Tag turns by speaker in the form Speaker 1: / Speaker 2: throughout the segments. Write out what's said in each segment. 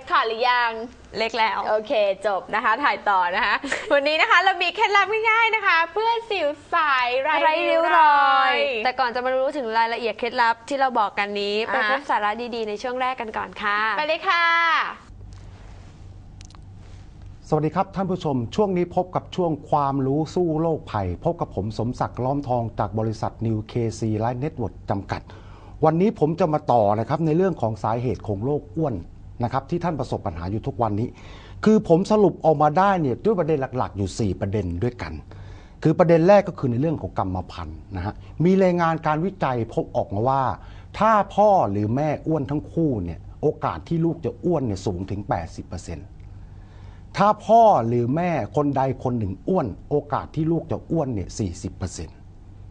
Speaker 1: คคอร์ดหรือยัง
Speaker 2: เล็กแล้ว
Speaker 1: โอเคจบนะคะ ถ่ายต่อนะคะ วันนี้นะคะเรามีเคล็ดลับง่ายๆนะคะ เพื่อสิวสายไร้
Speaker 2: ไรริ้วรอย
Speaker 1: แต่
Speaker 2: แต่ก่อนจะมารู้ถึงรายละเอียดเคล็ดลับที่เราบอกกันนี้ไป
Speaker 1: อ่า
Speaker 2: พบสาระดีๆในช่วงแรกกันก่อนค่ะ
Speaker 1: ไปเลยค่ะ
Speaker 3: สวัสดีครับท่านผู้ชม ช่วงนี้พบกับช่วงความรู้สู้โลกภัย พบกับผมสมศักดิ์ล้อมทองจากบริษัท New KC Life Network จำกัด วันนี้ผมจะมาต่อนะครับในเรื่องของสาเหตุของโรคอ้วน นะครับที่ท่านประสบปัญหาอยู่ทุกวันนี้ คือผมสรุปออกมาได้เนี่ยด้วยประเด็นหลักๆ อยู่ 4 ประเด็นด้วยกัน คือประเด็นแรกก็คือในเรื่องของกรรมพันธุ์นะฮะมีรายงานการวิจัยพบออกมาว่า ถ้าพ่อหรือแม่อ้วนทั้งคู่เนี่ยโอกาสที่ลูกจะอ้วนเนี่ยสูงถึง 80%ถ้าพ่อหรือแม่คนใดคนหนึ่งอ้วน โอกาสที่ลูกจะอ้วนเนี่ย40%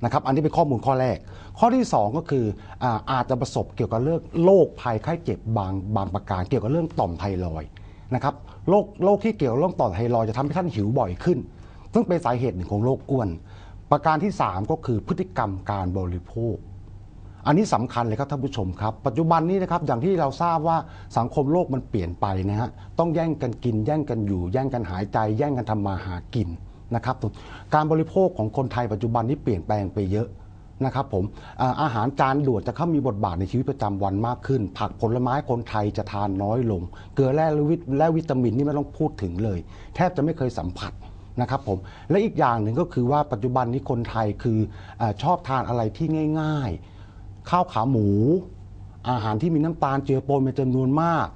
Speaker 3: นะครับอันนี้เป็นข้อมูลข้อแรก ข้อที่ 2 ก็คืออาอาจจะประสบเกี่ยวกับเรื่องโรคภัยไข้เจ็บบางบางประการ เกี่ยวกับเรื่องต่อมไทรอยด์นะครับโรคโรคที่เกี่ยวกับเรื่องต่อมไทรอยด์จะทำให้ท่านหิวบ่อยขึ้น ซึ่งเป็นสาเหตุหนึ่งของโรคอ้วน ประการที่ 3 ก็คือพฤติกรรมการบริโภค อันนี้สำคัญเลยครับท่านผู้ชมครับ ปัจจุบันนี้นะครับอย่างที่เราทราบว่าสังคมโลกมันเปลี่ยนไปนะฮะต้องแย่งกันกิน แย่งกันอยู่ แย่งกันหายใจ แย่งกันทำมาหากิน นะครับการบริโภคของคนไทยปัจจุบันนี้เปลี่ยนแปลงไปเยอะนะครับผมอาหารจานด่วนจะเข้ามีบทบาทในชีวิตประจำวันมากขึ้น ผักผลไม้คนไทยจะทานน้อยลง เกลือแร่และวิตและวิตามินนี่ไม่ต้องพูดถึงเลย แทบจะไม่เคยสัมผัสนะครับผมและอีกอย่างหนึ่งก็คือว่าปัจจุบันนี้คนไทยคืออชอบทานอะไรที่ง่าย ๆ ข้าวขาหมู อาหารที่มีน้ำตาลเจือปนเป็นจำนวนมาก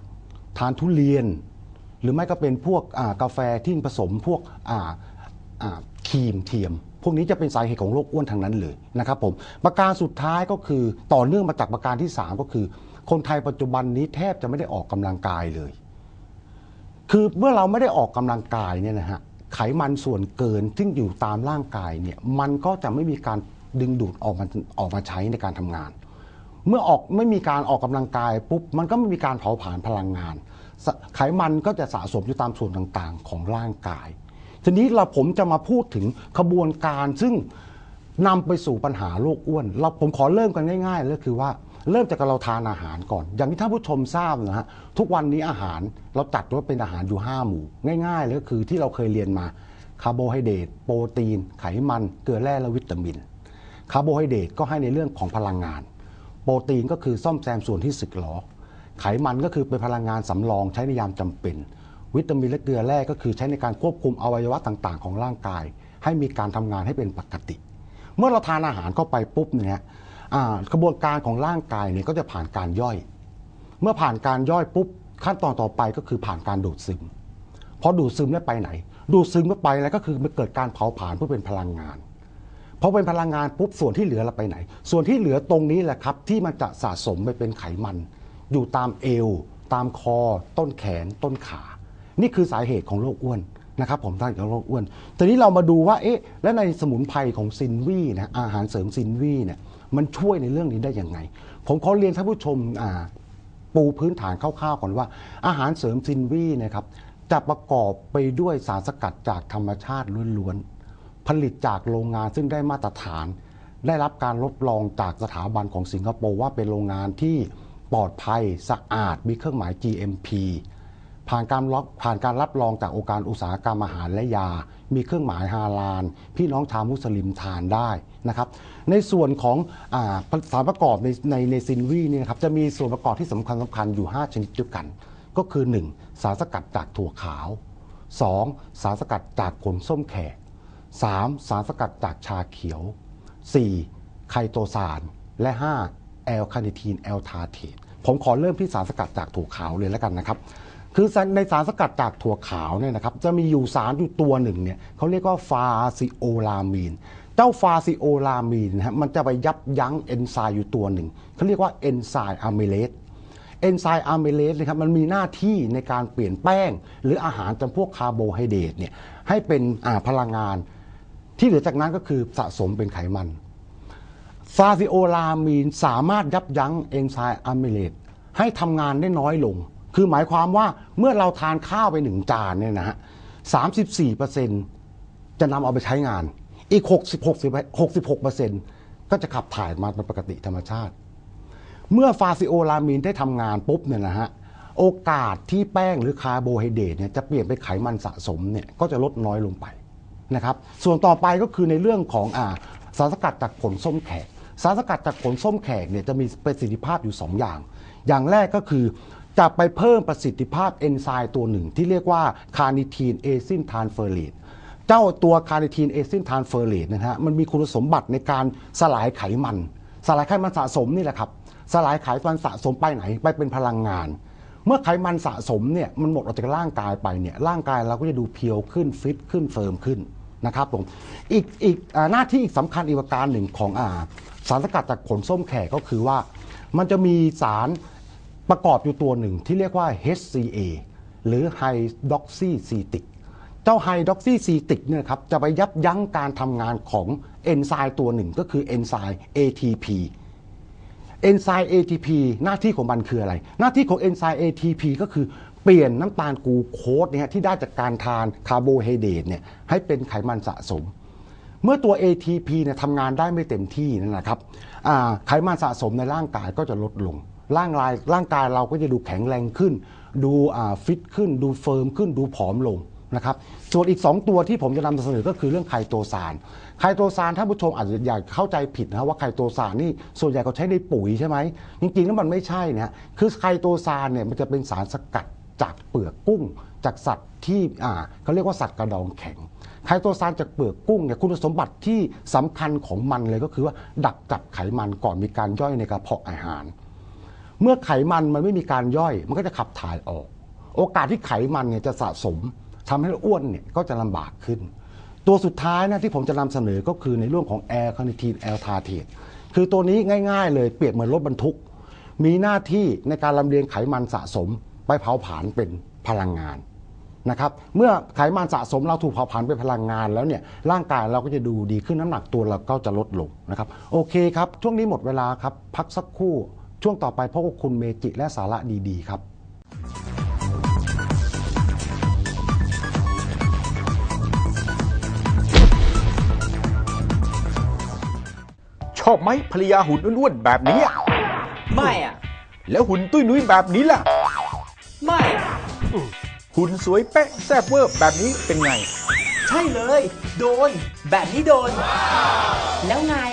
Speaker 3: ทานทุเรียน หรือไม่ก็เป็นพวกกาแฟที่ผสมพวก ครีมเทียม พวกนี้จะเป็นสาเหตุของโรคอ้วนทางนั้นเลยนะครับผมประการสุดท้ายก็คือต่อเนื่องมาจากประการที่ 3 ก็คือ คนไทยปัจจุบันนี้แทบจะไม่ได้ออกกำลังกายเลย คือเมื่อเราไม่ได้ออกกำลังกายเนี่ยนะฮะไขมันส่วนเกินซึ่งอยู่ตามร่างกายเนี่ยมันก็จะไม่มีการดึงดูดออกมาออกมาใช้ในการทำงาน เมื่อออกไม่มีการออกกำลังกายปุ๊บมันก็ไม่มีการเผาผลาญพลังงาน ไขมันก็จะสะสมอยู่ตามส่วนต่างๆ ของร่างกาย ทีนี้เราผมจะมาพูดถึงขบวนการซึ่งนำไปสู่ปัญหาโรคอ้วน เราผมขอเริ่มกันง่ายๆเลยคือว่าเริ่มจากเราทานอาหารก่อน อย่างที่ท่านผู้ชมทราบนะฮะทุกวันนี้อาหารเราจัดว่าเป็นอาหารอยู่ 5 หมู่ ง่ายๆเลยก็คือที่เราเคยเรียนมาคาร์โบไฮเดรตโปรตีน ไขมันเกลือแร่และวิตามินคาร์โบไฮเดรตก็ให้ในเรื่องของพลังงาน โปรตีนก็คือซ่อมแซมส่วนที่สึกหรอไขมันก็คือเป็นพลังงานสำรองใช้ในยามจำเป็น วิตามินและเกลือแร่ก็คือใช้ในการควบคุมอวัยวะต่างๆ ของร่างกาย ให้มีการทำงานให้เป็นปกติ เมื่อเราทานอาหารเข้าไปปุ๊บเนี่ยกระบวนการของร่างกายเนี่ยก็จะผ่านการย่อย เมื่อผ่านการย่อยปุ๊บขั้นตอนต่อไปก็คือผ่านการดูดซึมพอดูดซึมแล้วไปไหน ดูดซึมแล้วไปแล้วก็คือมันเกิดการเผาผลาญเพื่อเป็นพลังงานพอเป็นพลังงานปุ๊บส่วนที่เหลือเราไปไหน ส่วนที่เหลือตรงนี้แหละครับ ที่มันจะสะสมไปเป็นไขมัน อยู่ตามเอว ตามคอ ต้นแขนต้นขา นี่คือสาเหตุของโรคอ้วนนะครับผมท่านของโรคอ้วน ทีนี้เรามาดูว่าเอ๊ะและในสมุนไพรของซินวีนะอาหารเสริมซินวีเนี่ยมันช่วยในเรื่องนี้ได้ยังไง ผมขอเรียนท่านผู้ชมอ่าปูพื้นฐานคร่าวๆก่อนว่า อาหารเสริมซินวีนะครับจะประกอบไปด้วยสารสกัดจากธรรมชาติล้วนๆผลิตจากโรงงานซึ่งได้มาตรฐาน ได้รับการรับรองจากสถาบันของสิงคโปร์ว่าเป็นโรงงานที่ปลอดภัยสะอาดมีเครื่องหมาย GMP ผ่านการรับผ่านการรับรองจากองค์การอุตสาหกรรมอาหารและยา มีเครื่องหมายฮาลาลพี่น้องชาวมุสลิมทานได้นะครับ ในส่วนของอสารประกอบในในในซินวีเนี่ยนะครับจะมีส่วนประกอบที่สำคัญสำคัญอยู่ 5 ชนิดด้วยกัน ก็คือ 1. สารสกัดจากถั่วขาว 2. สารสกัดจากผลส้มแขก 3. สารสกัดจากชาเขียว 4. ไคโตซานและ 5. แอลคาเนทีนแอลทาเทตผมขอเริ่มที่สารสกัดจากถั่วขาวเลยแล้วกันนะครับ คือในสารสกัดจากถั่วขาวเนี่ยนะครับจะมีอยู่สารอยู่ตัวหนึ่งเนี่ยเขาเรียกว่าฟาซิโอลามีน เจ้าฟาซิโอลามีนนะฮะมันจะไปยับยั้งเอนไซม์อยู่ตัวหนึ่งเขาเรียกว่าเอนไซม์อะมิเลสเอนไซม์อะมิเลสนะครับมันมีหน้าที่ในการเปลี่ยนแป้ง หรืออาหารจำพวกคาร์โบไฮเดรตเนี่ยให้เป็นอ่าพลังงาน ที่เหลือจากนั้นก็คือสะสมเป็นไขมันฟาซิโอลามีนสามารถยับยั้งเอนไซม์อะมิเลสให้ทำงานได้น้อยลง คือหมายความว่าเมื่อเราทานข้าวไปหนึ่งจานเนี่ยนะฮะสามสิบสี่เปอร์เซ็นจะนำเอาไปใช้งาน อีก60 66เปอร์เซ็นก็จะขับถ่ายมาเป็นปกติธรรมชาติ เมื่อฟาซิโอลามีนได้ทำงานปุ๊บเนี่ยนะฮะโอกาสที่แป้งหรือคาร์โบไฮเดรตเนี่ยจะเปลี่ยนเป็นไขมันสะสมเนี่ยก็จะลดน้อยลงไปนะครับ ส่วนต่อไปก็คือในเรื่องของอาสารสกัดจากผลส้มแขก สารสกัดจากผลส้มแขกเนี่ยจะมีประสิทธิภาพอยู่ 2 อย่าง อย่างแรกก็คือ จะไปเพิ่มประสิทธิภาพเอนไซม์ตัวหนึ่ง ที่เรียกว่าคาร์นิทีนเอซินทานเฟอร์เรตเจ้าตัวคาร์นิทีนเอซินทานเฟอร์เรตนะฮะมันมีคุณสมบัติในการสลายไขมัน สลายไขมันสะสมนี่แหละครับสลายไขมันสะสมไปไหนไปเป็นพลังงาน เมื่อไขมันสะสมเนี่ยมันหมดออกจากร่างกายไปเนี่ยร่างกายเราก็จะดูเพียวขึ้นฟิตขึ้นเฟิร์มขึ้นนะครับผมอีกอีกหน้าที่อีกสำคัญอีกประการหนึ่งของอาสารสกัดจากผลส้มแขกก็คือว่า มันจะมีสาร ประกอบอยู่ตัวหนึ่งที่เรียกว่า HCA หรือ Hydroxycetic เจ้าไฮดรอกซีซีติกเนี่ยครับจะไปยับยั้งการทำงานของเอนไซม์ตัวหนึ่งก็คือเอนไซม์ ATP เอนไซม์ ATP หน้าที่ของมันคืออะไร หน้าที่ของเอนไซม์ ATP ก็คือเปลี่ยนน้ำตาลกูโคสเนี่ยที่ได้จากการทานคาร์โบไฮเดรตเนี่ยให้เป็นไขมันสะสม เมื่อตัว ATP เนี่ยทำงานได้ไม่เต็มที่นั่นแหละครับไขมันสะสมในร่างกายก็จะลดลง ร่างกายร่างกายเราก็จะดูแข็งแรงขึ้น ดูฟิตขึ้น ดูเฟิร์มขึ้น ดูผอมลงนะครับส่วนอีก 2 ตัวที่ผมจะนำเสนอก็คือเรื่องไคโตซานไคโตซานท่านผู้ชมอาจจะอยากเข้าใจผิดนะว่าไคโตซานนี่ส่วนใหญ่เขาใช้ในปุ๋ยใช่ไหมจริงๆแล้วมันไม่ใช่นะคือไคโตซานเนี่ยมันจะเป็นสารสกัดจากเปลือกกุ้ง จากสัตว์ที่เขาเรียกว่าสัตว์กระดองแข็งไคโตซานจากเปลือกกุ้งเนี่ยคุณสมบัติที่สำคัญของมันเลยก็คือว่าดักจับไขมันก่อนมีการย่อยในกระเพาะอาหาร เมื่อไขมันมันไม่มีการย่อย มันก็จะขับถ่ายออก โอกาสที่ไขมันเนี่ยจะสะสมทำให้เราอ้วนเนี่ยก็จะลำบากขึ้น ตัวสุดท้ายนะที่ผมจะนำเสนอก็คือในเรื่องของแอร์คานิทีนแอลทาเทตคือตัวนี้ง่าย ๆ เลยเปรียบเหมือนรถบรรทุก มีหน้าที่ในการลำเลียงไขมันสะสม ไปเผาผลาญเป็นพลังงานนะครับเมื่อไขมันสะสมเราถูกเผาผลาญเป็นพลังงานแล้วเนี่ยร่างกายเราก็จะดูดีขึ้นน้ำหนักตัวเราก็จะลดลงนะครับโอเคครับ ช่วงนี้หมดเวลาครับ พักสักครู่ ช่วงต่อไปพบกับคุณเมจิและสาระดีๆ ครับ
Speaker 4: ชอบไหมภรรยาหุ่นอ้วนๆแบบนี้อะ
Speaker 5: ไม่อะ
Speaker 4: แล้วหุ่นตุ้ยนุ้ยแบบนี้ล่ะ
Speaker 5: ไม่
Speaker 4: หุ่นสวยเป๊ะแซ่บเวอร์แบบนี้เป็นไง
Speaker 5: ใช่เลย โดน แบบนี้โดน แล้วไงอะ
Speaker 6: อยาก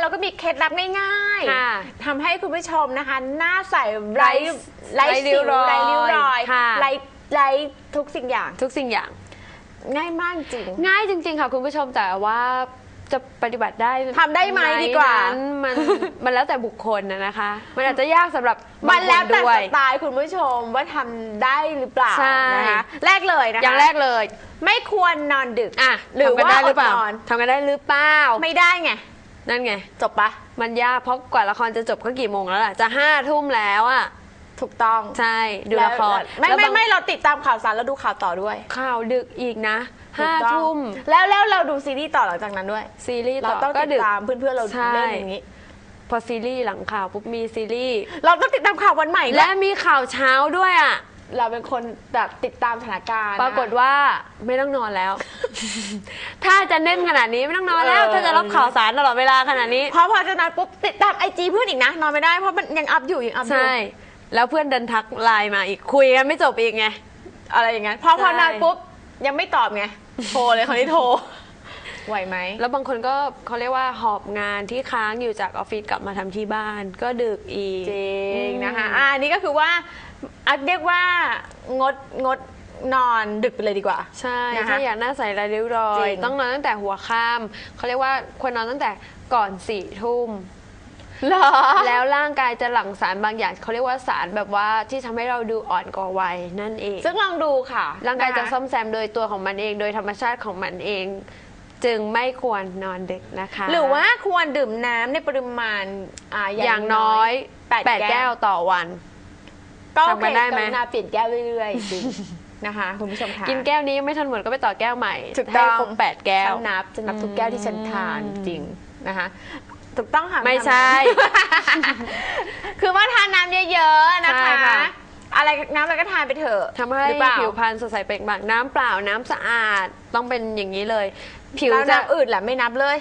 Speaker 1: เราก็มีเคล็ดลับง่าย
Speaker 2: ค่ะ
Speaker 1: ๆทำให้คุณผู้ชมนะคะ หน้าใสไร้
Speaker 2: ไร้
Speaker 1: ไร้สิว
Speaker 2: ริ้วรอย
Speaker 1: ไร้ริ้วรอย
Speaker 2: ค่ะ
Speaker 1: ไร้ไร้ทุกสิ่งอย่าง
Speaker 2: ทุกสิ่งอย่าง
Speaker 1: ง่ายมากจริง
Speaker 2: ง่ายจริง ๆ ค่ะคุณผู้ชมแต่ว่าจะปฏิบัติได้
Speaker 1: ทำได้ไหมดีกว่า
Speaker 2: นั้นมัน มันแล้วแต่บุคคลนะนะคะ มันอาจจะยากสำหรับ
Speaker 1: มั
Speaker 2: บานงค
Speaker 1: แล้ว
Speaker 2: น
Speaker 1: แต่
Speaker 2: ด้ว
Speaker 1: ส
Speaker 2: ย
Speaker 1: ไตล์คุณผู้ชมว่าทำได้หรือเปล่า
Speaker 2: ใช่
Speaker 1: นะคะแรกเลยนะคะ
Speaker 2: อย่างแรกเลย
Speaker 1: ไม่ควรนอนดึก
Speaker 2: อะ
Speaker 1: หรือ
Speaker 2: ทำกัน
Speaker 1: ว่า
Speaker 2: ได้หรือเปล่า
Speaker 1: อดนอน
Speaker 2: ทำกันได้หรือเปล่า
Speaker 1: ไม่ได้ไง
Speaker 2: นั่นไง
Speaker 1: จบปะ
Speaker 2: มันยากเพราะกว่าละครจะจบก็กี่โมงแล้วล่ะ จะห้าทุ่มแล้วอะ
Speaker 1: ถูกต้อง
Speaker 2: ใช่ดูละคร
Speaker 1: ไม่
Speaker 2: แล้ว
Speaker 1: ไม่
Speaker 2: บาง
Speaker 1: ไม่เราติดตามข่าวสารแล้วดูข่าวต่อด้วย
Speaker 2: ข่าวดึกอีกนะ
Speaker 1: ถู
Speaker 2: ห้าก
Speaker 1: ต้อง
Speaker 2: ทุ่ม
Speaker 1: แล้วแล้วเราดูซีรีส์ต่อหลังจากนั้นด้วย
Speaker 2: ซีรีส์
Speaker 1: เรา
Speaker 2: ต่อ
Speaker 1: ต้อง
Speaker 2: ก็
Speaker 1: ติด
Speaker 2: ดึก
Speaker 1: ตามเพื่อนๆเรา
Speaker 2: ใช่
Speaker 1: เล่นอย่างนี้
Speaker 2: พอซีรีส์หลังข่าวปุ๊บมีซีรีส์
Speaker 1: เราต้องติดตามข่าววันใหม่
Speaker 2: และ
Speaker 1: และ
Speaker 2: มีข่าวเช้าด้วยอะ
Speaker 1: เราเป็นคนแบบติดตามสถานการณ์
Speaker 2: ปรากฏว่าไม่ต้องนอนแล้ว ถ้าจะเน้นขนาดนี้ไม่ต้องนอนแล้วถ้าจะรับข่าวสารตลอดเวลาขนาดนี้
Speaker 1: เพราะพอจะนอนปุ๊บติดตามไอจีเพื่อนอีกนะ นอนไม่ได้เพราะมันยังอัพอยู่ยังอัพอยู่
Speaker 2: ใช่ แล้วเพื่อนดันทักไลน์มาอีกคุยกันไม่จบอีกไง
Speaker 1: อะไรอย่างเงี้ยพอพอ
Speaker 2: ใช่
Speaker 1: นอนปุ๊บ ยังไม่ตอบไง โทรเลยคนนี้โทร ไหวไหม
Speaker 2: แล้วบางคนก็เขาเรียกว่าหอบงานที่ค้างอยู่จากออฟฟิศกลับมาทำที่บ้าน ก็ดึกอีก
Speaker 1: จริงนะคะ
Speaker 2: อืม
Speaker 1: อ่าอันนี้ก็คือว่า อันเรียกว่างดงดนอนดึกไปเลยดีกว่า
Speaker 2: ใช่
Speaker 1: นะคะ
Speaker 2: ถ้าอยากหน้าใสลายริ้วรอ
Speaker 1: จริ
Speaker 2: ย
Speaker 1: ง
Speaker 2: ต้องนอนตั้งแต่หัวค่ำเขาเรียกว่าควรนอนตั้งแต่ก่อนสี่ทุ่ม
Speaker 1: เหรอ
Speaker 2: แล้วร่างกายจะหลั่งสารบางอย่างเขาเรียกว่าสารแบบว่าที่ทำให้เราดูอ่อนกว่าวัยนั่นเอง
Speaker 1: ซึ่งลองดูค่ะ
Speaker 2: ร่างกายจะ
Speaker 1: นค
Speaker 2: ซ่อมแซมโดยตัวของมันเอง โดยธรรมชาติของมันเอง จึงไม่ควรนอนดึกนะคะ
Speaker 1: หรือว่าควรดื่มน้ำในปริมาณอ่า
Speaker 2: อย่างน้อย
Speaker 1: แปด
Speaker 2: แปด
Speaker 1: แก้
Speaker 2: แก้
Speaker 1: ว
Speaker 2: วต่อวัน
Speaker 1: ก็โอ
Speaker 2: ทำ
Speaker 1: เค
Speaker 2: กันได้ไหม
Speaker 1: กรุณาเปลี่ยนแก้วเรื่อยๆจริงนะคะ คุณผู้ชมค่ะ
Speaker 2: กินแก้วนี้ยังไม่ทันหมดก็ไปต่อแก้วใหม่
Speaker 1: ถูกต้อง
Speaker 2: ให้ครบแปดแก้ว
Speaker 1: ฉันนับจะนับทุกแก้วที่ฉันทานจริงนะคะ ถูกต้องค่ะ
Speaker 2: ไม่ใช่
Speaker 1: คือว่าทานน้ำเยอะๆนะ
Speaker 2: ใช่
Speaker 1: คะ
Speaker 2: ค่ะ
Speaker 1: อะไรน้ำอะไรก็ทานไปเถอะ
Speaker 2: ทำให้
Speaker 1: รือเปล่า
Speaker 2: ผิวพรรณสดใสเปล่งปลั่งน้ำเปล่าน้ำสะอาดต้องเป็นอย่างนี้เลย ผิว
Speaker 1: แล้ว
Speaker 2: จะ
Speaker 1: น้ำอื่นแหละไม่นับเลย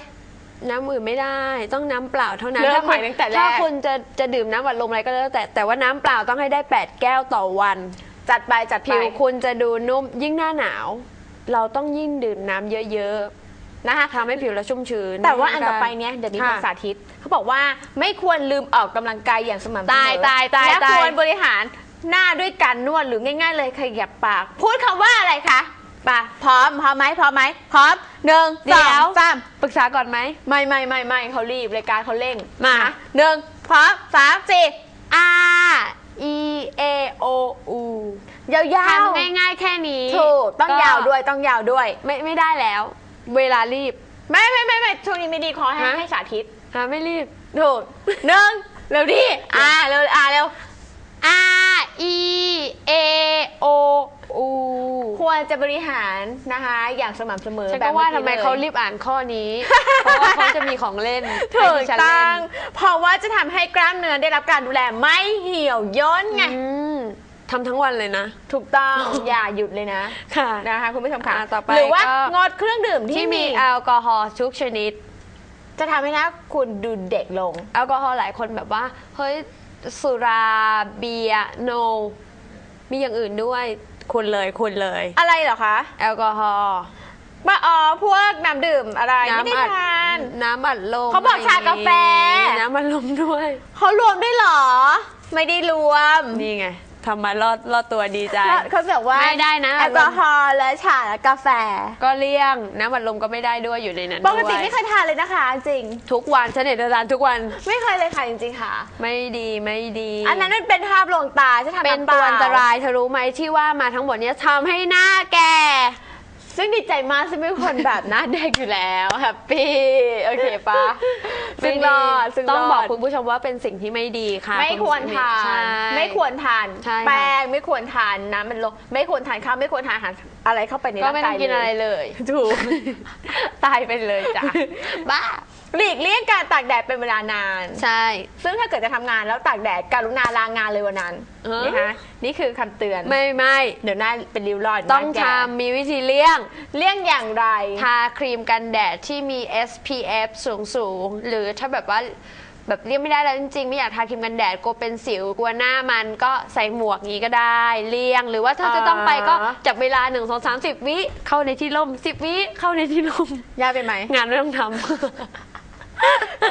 Speaker 2: น้ำอื่นไม่ได้ ต้องน้ำเปล่าเท่านั้น
Speaker 1: เริ่ม
Speaker 2: ถ้า
Speaker 1: ใหม่
Speaker 2: คุณ
Speaker 1: ตั้งแต่แรก
Speaker 2: ถ้าคุณจะจะดื่มน้ำอัดลมอะไรก็แล้วแต่แต่ว่าน้ำเปล่าต้องให้ได้ 8 แก้วต่อวัน
Speaker 1: จัดไปจัดไป
Speaker 2: ผิวคุณจะดูนุ่มยิ่งหน้าหนาว เราต้องยิ่งดื่มน้ำเยอะ
Speaker 1: นะคะ
Speaker 2: ๆทำให้ผิวเราชุ่มชื้น
Speaker 1: แต่ว่าอันต่อไปเนี้ยเดี๋ยวมี
Speaker 2: ค่ะ
Speaker 1: ภาษาทิศเขาบอกว่าไม่ควรลืมออกกำลังกายอย่างสม่ำเสมอ
Speaker 2: ตายตายตาย
Speaker 1: และ
Speaker 2: ตาย
Speaker 1: ควรบริหารหน้าด้วยการนวดหรือง่าย ๆ เลยขยับปาก พูดคำว่าอะไรคะ ปะพร้อมพร้อมไหมพร้อมไหมพร้อมหนึ่งส
Speaker 2: เดี๋
Speaker 1: อยง
Speaker 2: ว
Speaker 1: สาม
Speaker 2: ปรึกษาก่อนไหม
Speaker 1: ไม่ไม่ไม่ไม่เขารีบรายการเขาเร่ง
Speaker 2: มา
Speaker 1: นะหนึ่งพร้อมสามสี่
Speaker 2: R E A O U
Speaker 1: ยาว
Speaker 2: ทำง่ายๆแค่นี้
Speaker 1: ๆถูกต้อง
Speaker 2: ก็
Speaker 1: ยาวด้วยต้องยาวด้วย
Speaker 2: ไม่ไม่ได้แล้ว เวลารีบ
Speaker 1: ไม่ไม่ไม่ไม่ช่วงนี้ไม่ดีขอให้
Speaker 2: ฮะ
Speaker 1: ให้สาธิต
Speaker 2: หาไม่รีบ
Speaker 1: ถูกหนึ่งเร็วดิอ่าเร็วอ่าเร็ว
Speaker 2: R E A O U
Speaker 1: คว รจะบริหารนะคะ อย่างสม่ำเสมอ
Speaker 2: ฉัน
Speaker 1: แบ
Speaker 2: ก็
Speaker 1: บ
Speaker 2: ว่า
Speaker 1: อ
Speaker 2: ทำไม
Speaker 1: ลย
Speaker 2: เขารีบอ่านข้อนี้ เพราะว่าเขาจะมีของเล่น
Speaker 1: ถู
Speaker 2: ให้
Speaker 1: ก
Speaker 2: ดิฉัน
Speaker 1: ต้
Speaker 2: เล่
Speaker 1: อนงเพราะว่าจะทำให้กล้ามเนื้อได้รับการดูแลไม่เหี่ยวย่นไง
Speaker 2: อืมทำทั้งวันเลยนะ
Speaker 1: ถูกต้อง อย่าหยุดเลยนะ
Speaker 2: ค่ะ
Speaker 1: นะคะคุณผู้ชมค่ะ
Speaker 2: อ่าต่อไป
Speaker 1: หรือว่า
Speaker 2: ก็
Speaker 1: งดเครื่องดื่มที่
Speaker 2: ที่มี
Speaker 1: มี
Speaker 2: แอลกอฮอล์ทุกชนิด
Speaker 1: จะทำให้หนะคุณดูเด็กลง
Speaker 2: แอลกอฮอล์หลายคนแบบว่า เฮ้ย สุราเบียร์โน มีอย่างอื่นด้วย คุณเลยคุณเลย
Speaker 1: อะไรเหรอคะ
Speaker 2: แอลกอฮอล์
Speaker 1: มาอ๋อพวกน้ำดื่มอะไรไม่ได้
Speaker 2: อัด
Speaker 1: ทาน
Speaker 2: น้ำอัดลม
Speaker 1: เขาบอกชากาแฟ
Speaker 2: น้ำอัดลมด้วย
Speaker 1: เขารวมได้วยเหรอ ไม่ได้รวม
Speaker 2: นี่ไง ทำมารอดรอดตัวดีใจ
Speaker 1: เขาบอกว่า
Speaker 2: ไม่ได้นะ
Speaker 1: แอลกอฮอล์และชาและกาแฟ
Speaker 2: ก็เลี่ยงน้ำอัดลมก็ไม่ได้ด้วยอยู่ในนั้น
Speaker 1: ปกติ
Speaker 2: ด้วย
Speaker 1: ไม่เคยทานเลยนะคะ จริง
Speaker 2: ทุกวันฉันเห็นอาจารย์ทุกวัน
Speaker 1: ไม่เคยเลยค่ะจริงๆค่ะ
Speaker 2: ไม่ดีไม่ดี
Speaker 1: อันนั้นมันเป็นภาพลวงตาจะทำ
Speaker 2: เป็นำ
Speaker 1: ป
Speaker 2: ตัว
Speaker 1: ล่
Speaker 2: อันตรายเธอรู้ไหมที่ว่ามาทั้งหมดเนี้ยทำให้หน้าแก่
Speaker 1: ซึ่งดีใจมากซึ่งเป็นคนแบบหน้าเด็กอยู่แล้วแฮปปี้โอเคปะซึ่งรอดซึ่งร
Speaker 2: ต้องบอก
Speaker 1: ด
Speaker 2: คุณผู้ชมว่าเป็นสิ่งที่ไม่ดีค่ะ
Speaker 1: ไม่ควรทา
Speaker 2: ใช่
Speaker 1: น ไม่ควรทาน
Speaker 2: ใช่ค่ะ
Speaker 1: แป้งไม่ควรทานน้ำมันลงไม่ควรทานข้าวไม่ควรทานอาหารอะไรเข้าไปใน
Speaker 2: ก็
Speaker 1: ร่าง
Speaker 2: ไม่
Speaker 1: กา
Speaker 2: ต้อยงกินอะไรเลย
Speaker 1: ถูก
Speaker 2: ตายไปเลยจ้ะบ้า
Speaker 1: หลีกเลี่ยงการตากแดดเป็นเวลานาน
Speaker 2: ใช่
Speaker 1: ซึ่งถ้าเกิดจะทำงานแล้วตากแดดการุณาลางานเลยวันนั้น
Speaker 2: เออ
Speaker 1: นะคะนี่คือคำเตือน
Speaker 2: ไม่ไม่
Speaker 1: เดี๋ยวหน้าเป็นริ้วรอย
Speaker 2: ต้อง
Speaker 1: หน้าแก่
Speaker 2: ทำมีวิธีเลี่ยง
Speaker 1: เลี่ยงอย่างไร
Speaker 2: ทาครีมกันแดดที่มี SPF สูงสูงๆหรือถ้าแบบว่าแบบเลี่ยงไม่ได้แล้วจริงๆ ไม่อยากทาครีมกันแดดกลัวเป็นสิวกลัวหน้ามันก็ใส่หมวกงี้ก็ได้ เลี่ยง หรือว่าถ้าจะต้องไปก็
Speaker 1: อ๋อ
Speaker 2: จับเวลา 1 2 3 0 วิเข้าในที่ร่ม 10 วิเข้าในที่ร่ม
Speaker 1: ยากไปไหม
Speaker 2: งานไม่ต้องท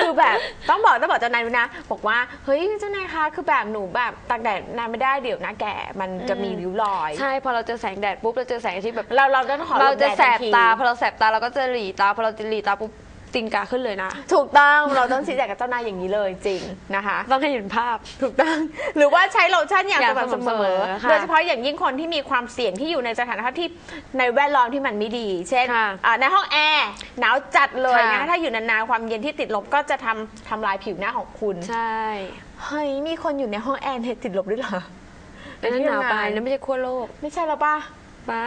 Speaker 1: คือแบบต้องบอกต้องบอกเจ้านายด้วยนะ บอกว่าเฮ้ยเจ้านายคะคือแบบหนูแบบตากแดดนานไม่ได้เดี๋ยวหน้าแก่มันจะมีริ้วรอยำ
Speaker 2: ใช่พอเราเจอแสงแดดปุ๊บเราเจอแสงอาทิตย์แบบ
Speaker 1: เราเราต้องขอ
Speaker 2: เราจะ
Speaker 1: หลด
Speaker 2: แส
Speaker 1: ด
Speaker 2: บ
Speaker 1: ทันที
Speaker 2: ตาพอเราแสบตาเราก็จะหลีตาพอเราจะหลีตาปุ๊บ ตีนกาขึ้นเลยนะ
Speaker 1: ถูกต้องเราต้องชี้แจงกับเจ้านายอย่างนี้เลยจริงนะคะ
Speaker 2: ต้องให้เห็นภาพ
Speaker 1: ถูกต้อง หรือว่าใช้โลชั่นอย่าง
Speaker 2: อย่าง
Speaker 1: สม่ำเส
Speaker 2: สม่ำเส
Speaker 1: ม
Speaker 2: ม
Speaker 1: อ
Speaker 2: อค่ะ
Speaker 1: โดยเฉพาะอย่างยิ่งคนที่มีความเสี่ยงที่อยู่ในสถานภาพที่ในแวดล้อมที่มันไม่ดี เช่น
Speaker 2: ค่ะ
Speaker 1: อ่าในห้องแอร์หนาวจัดเลย
Speaker 2: ค่ะ
Speaker 1: นะคะถ้าอยู่นานๆความเย็นที่ติดลบก็จะทำทำลายผิวหน้าของคุณ
Speaker 2: ใช่
Speaker 1: เฮ้ยมีคนอยู่ในห้องแอร์เนี่ยติดลบด้วยเหรอ
Speaker 2: อันนั้นหนาวไปนั่นไม่ใช่ขั้วโลก
Speaker 1: ไม่ใช่แล้วป่ะ
Speaker 2: บ้า